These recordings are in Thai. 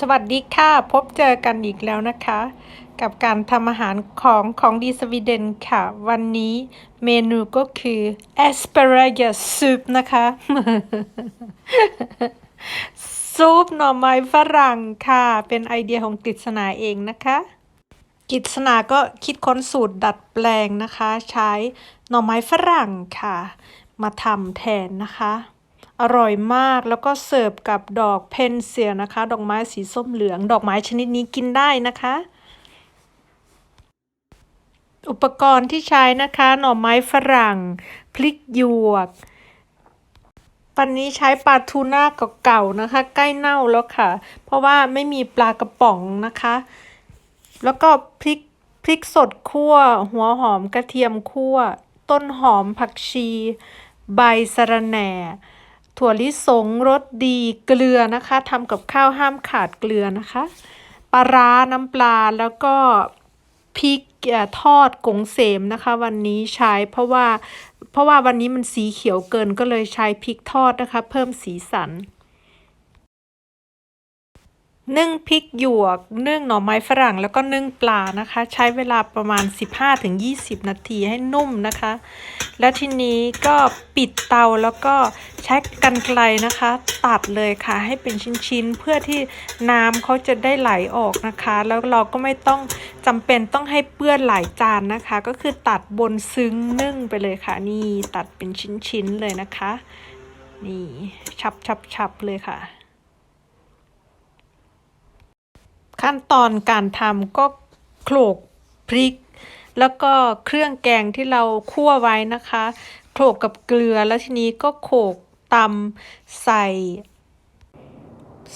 สวัสดีค่ะ พบเจอกันอีกแล้วนะคะ กับการทำอาหารของของดีสวีเดนค่ะ วันนี้เมนูก็คือ asparagus soup นะคะซุปหน่อไม้ฝรั่งค่ะ เป็นไอเดียของกฤษณาเองนะคะ กิษณาก็คิดค้นสูตรดัดแปลงนะคะ ใช้หน่อไม้ฝรั่งค่ะ มาทำแทนนะคะ อร่อยมากแล้วก็เสิร์ฟกับดอกเพนเซียนะคะ ดอกไม้สีส้มเหลือง ดอกไม้ชนิดนี้กินได้นะคะ อุปกรณ์ที่ใช้นะคะ หน่อไม้ฝรั่ง พริกหยวกวันนี้ใช้ปลาทูน่าเก่าๆนะคะ ใกล้เน่าแล้วค่ะ เพราะว่าไม่มีปลากระป๋องนะคะ แล้วก็พริกพริกสดคั่ว หัวหอมกระเทียมคั่ว ต้นหอมผักชี ใบสะระแหน่ ถั่วลิสงรสดีเกลือนะคะทำกับข้าวห้ามขาดเกลือนะคะปลาร้าน้ำปลาแล้วก็พริกอทอดกงเสมนะคะ วันนี้ใช้เพราะว่าเพราะว่าวันนี้มันสีเขียวเกินก็เลยใช้พริกทอดนะคะ เพิ่มสีสัน นึ่งพริกหยวกนึ่งหน่อไม้ฝรั่งแล้วก็นึ่งปลานะคะ ใช้เวลาประมาณ 15-20 นาทีให้นุ่มนะคะ แล้วทีนี้ก็ปิดเตาแล้วก็ใช้กรรไกรนะคะ ตัดเลยค่ะให้เป็นชิ้นๆ เพื่อที่น้ำเขาจะได้ไหลออกนะคะ แล้วเราก็ไม่ต้องจำเป็นต้องให้เปื้อนหลายจานนะคะ ก็คือตัดบนซึ้งนึ่งไปเลยค่ะ นี่ตัดเป็นชิ้นๆเลยนะคะ นี่ชับชับชับเลยค่ะ ขั้นตอนการทำก็โขลกพริก แล้วก็เครื่องแกงที่เราคั่วไว้นะคะโขลกกับเกลือแล้วทีนี้ก็โขลกตำใส่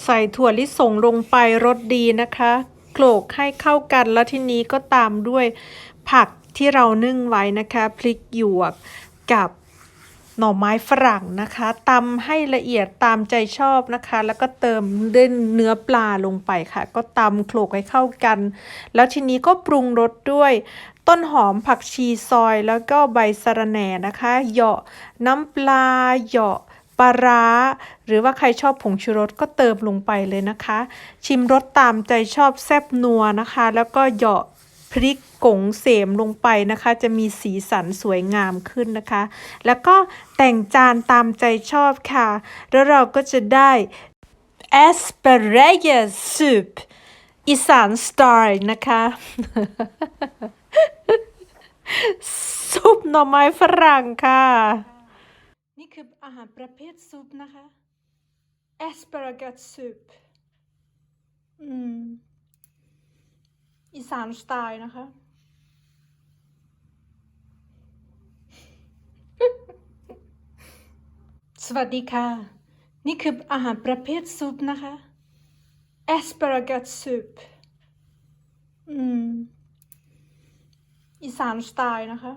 ใส่ถั่วลิสงลงไปรสดีนะคะโขลกให้เข้ากันแล้วทีนี้ก็ตามด้วยผักที่เรานึ่งไว้นะคะ พริกหยวกกับ หน่อไม้ฝรั่งนะคะตำให้ละเอียดตามใจชอบนะคะ แล้วก็เติมด้วยเนื้อปลาลงไปค่ะ ก็ตำโขลกให้เข้ากัน แล้วทีนี้ก็ปรุงรสด้วย ต้นหอมผักชีซอยแล้วก็ใบสะระแหน่นะคะ เหยาะน้ำปลาเหยาะปลาร้าหรือว่าใครชอบผงชูรสก็เติมลงไปเลยนะคะ ชิมรสตามใจชอบแซ่บนัวนะคะ แล้วก็เหยาะ พริกกงเสมลงไปนะคะ จะมีสีสันสวยงามขึ้นนะคะ แล้วก็แต่งจานตามใจชอบค่ะ แล้วเราก็จะได้ asparagus soup อีสานสไตล์นะคะซุปหน่อไม้ฝรั่งค่ะ นี่คืออาหารประเภทซุปนะคะ asparagus soup อืม อีสานสไตล์นะคะ สวัสดีค่ะ นี่คืออาหารประเภทซุปนะคะ asparagus soup อืม อีสานสไตล์นะคะ